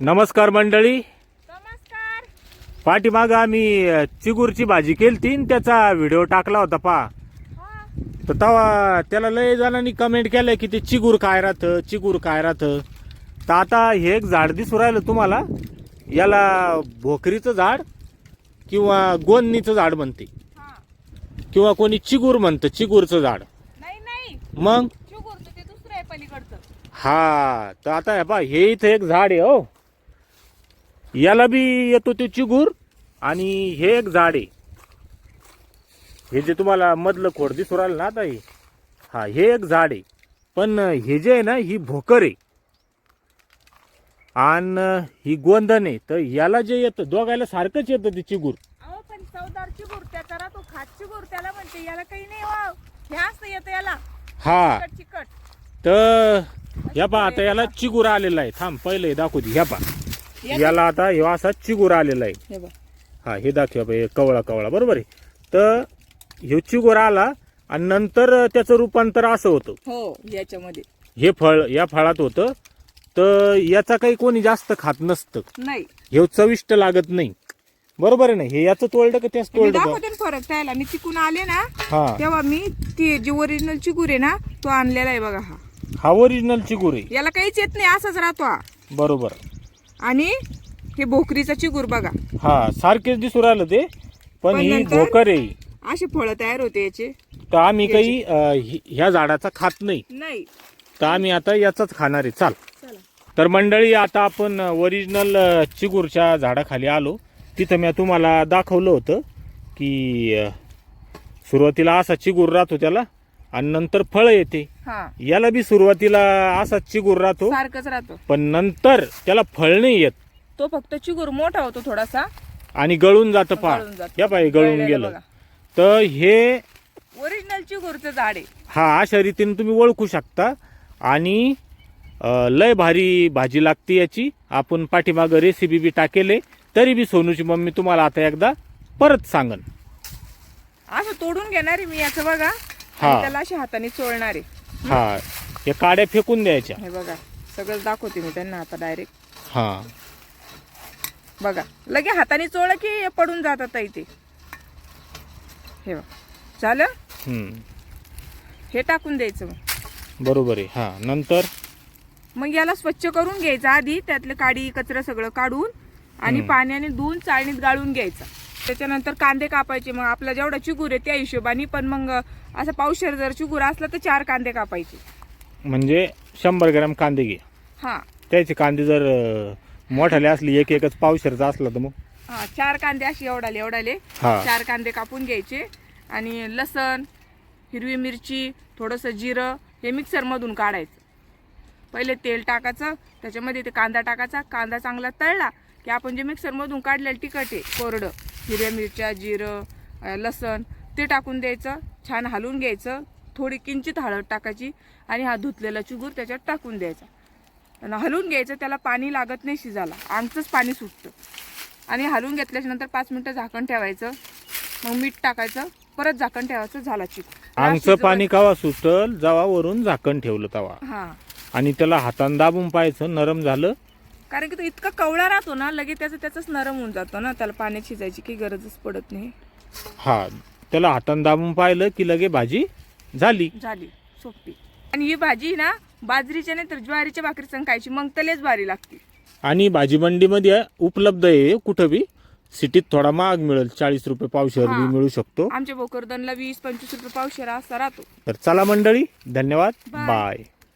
नमस्कार मंडळी. नमस्कार. पाठीमागं आम्ही चिगूरची भाजी केली त्याचा व्हिडिओ टाकला होता पा तर तेव्हा त्याला लय जणांनी कमेंट केलंय की ते चिगूर काय राहतं चिगूर काय राहतं. तर आता हे एक झाड दिसू राहिलं तुम्हाला. याला भोकरीचं झाड किंवा गोंदणीचं झाड म्हणते. किंवा कोणी चिगूर म्हणतं चिगूरचं झाड. मग? हा तर आता हे पहा हे इथं एक झाड आहे हो. याला बी येतो ते चिगूर आणि हे एक झाड. आहे हे जे तुम्हाला मधलं खोड दिसू राहिलं ना आता हे. हा हे एक झाड. आहे पण हे जे आहे ना ही भोकर आहे. आणि ही गोंधन आहे. तर याला जे येतं दोघायला सारखंच येतं ते चिगूर अहो पण चवदार चिगूर त्याचा राहतो खात चिगूर त्याला म्हणते याला काही नाही वाव हे असं येतं याला. हा. चिकट चिकट. तर ह्या पा आता याला चिगूर आलेला आहे. थांब पहिले दाखवू दे ह्या पा याला आता ह्यो असा चिगूर आलेला आहे. हे हा दाखवा कवळा कवळा बरोबर आहे? तर ह्यो चिगोर आला आणि नंतर त्याचं रूपांतर असं होतं. हो याच्यामध्ये. हे फळ या फळात होतं. तर याचा काही कोणी जास्त खात नसतं. नाही. हे चविष्ट लागत नाही. बरोबर आहे ना? हे याचं तोडलं का त्याच दाखवते ना फरक त्याला. मी तिकून आले ना हा. तेव्हा मी ती जी ओरिजिनल चिगूर आहे ना तो आणलेला आहे बघा हा. हा ओरिजिनल चिगूर आहे. याला काहीच येत नाही असाच राहतो हा. बरोबर. आणि हे भोकरीचा चिगूर बघा. हा सारखेच दिसू राहिलं ते पण पण ही नंतर- भोकर आहे. असे फळं तयार होते याचे. तर आम्ही काही अं, हि- ह्या झाडाचा खात नाही. नाही. तर आम्ही आता याचाच खाणार आहे. चाल. चला. तर मंडळी आता आपण ओरिजिनल चिगूरच्या झाडाखाली आलो. तिथं मी तुम्हाला दाखवलं होतं की अ, सुरुवातीला असा चिगूर राहतो त्याला आणि नंतर फळं येते. याला बी सुरुवातीला असा चिगूर राहतो सारखंच राहतो. पण नंतर त्याला फळ नाही येत. तो फक्त चिगूर मोठा होतो थोडासा. आणि गळून जातं पहा गळून जातं. या पाय गळून गळलेलं गेलं. बघा. तर हे ओरिजिनल चिगूरचं झाड आहे. हा अशा रीतीने तुम्ही ओळखू शकता. आणि अ, लय भारी भाजी लागते याची. आपण पाठीमागं रेसिपी बी टाकेले. तरी बी सोनूची मम्मी तुम्हाला आता एकदा परत सांगन. असं तोडून घेणार आहे मी याचं बघा. हा. त्याला अशा हाताने चोळणार. आहे हा या काड्या फेकून द्यायच्या. हे बघा सगळं दाखवते मी त्यांना आता डायरेक्ट हा. बघा लगे हाताने चोळलं की हे पडून जातात इथे हे बघ झालं? हम्म. हे टाकून द्यायचं मग. बरोबर आहे. हा नंतर? मग याला स्वच्छ करून घ्यायचं आधी त्यातलं काडी कचरा सगळं काढून आणि पाण्याने धुवून चाळणीत गाळून घ्यायचं. त्याच्यानंतर कांदे कापायचे मग आपला जेवढा चिगूर आहे त्या हिशोबाने पण मग असं पावशेर जर चिगूर असला तर चार कांदे कापायचे. म्हणजे शंभर ग्रॅम कांदे घे. हा. त्याचे कांदे जर अ, मोठाले असले एक एकच पावशेरचा असला तर मग. हा चार कांदे असे एवढाले एवढाले. हा. चार कांदे कापून घ्यायचे. आणि लसण हिरवी मिरची थोडंसं जिरं हे मिक्सरमधून काढायचं. पहिले तेल टाकायचं त्याच्यामध्ये ते कांदा टाकायचा. कांदा चांगला तळला की आपण जे मिक्सरमधून काढलेलं तिखट आहे कोरडं हिरव्या मिरच्या जिरं लसण ते टाकून द्यायचं छान हलवून घ्यायचं थोडी किंचित हळद टाकायची आणि हा धुतलेला चुगूर त्याच्यात टाकून द्यायचा. आणि हलवून घ्यायचं त्याला पाणी लागत नाही शिजायला. आमचंच पाणी सुटतं. आणि हलवून घेतल्याच्या नंतर पाच मिनिटं झाकण ठेवायचं. मग मीठ टाकायचं परत झाकण ठेवायचं झाला चिक. आमचं पाणी कवा सुटल? जेव्हा वरून झाकण ठेवलं तवा. हा. आणि त्याला हातानं दाबून पाहायचं नरम झालं कारण की तो इतका कवळा राहतो ना लगेच त्याचं त्याचंच नरम होऊन जातो ना. त्याला पाण्यात शिजायची काही गरजच पडत नाही. हा त्याला हातानं दाबून पाहिलं की लगे भाजी झाली. झाली सोपी. आणि ही भाजी ना बाजरीच्या नाही तर ज्वारीच्या भाकरी संग खायची मग तलेच भारी लागते. आणि भाजी मंडीमध्ये उपलब्ध आहे कुठं बी? सिटीत थोडा महाग मिळेल चाळीस रुपये पावशेर बी हा. मिळू शकतो. आमच्या भोकरदनला वीस पंचवीस रुपये पावशेरा असा राहतो. तर चला मंडळी धन्यवाद. बाय. बाय.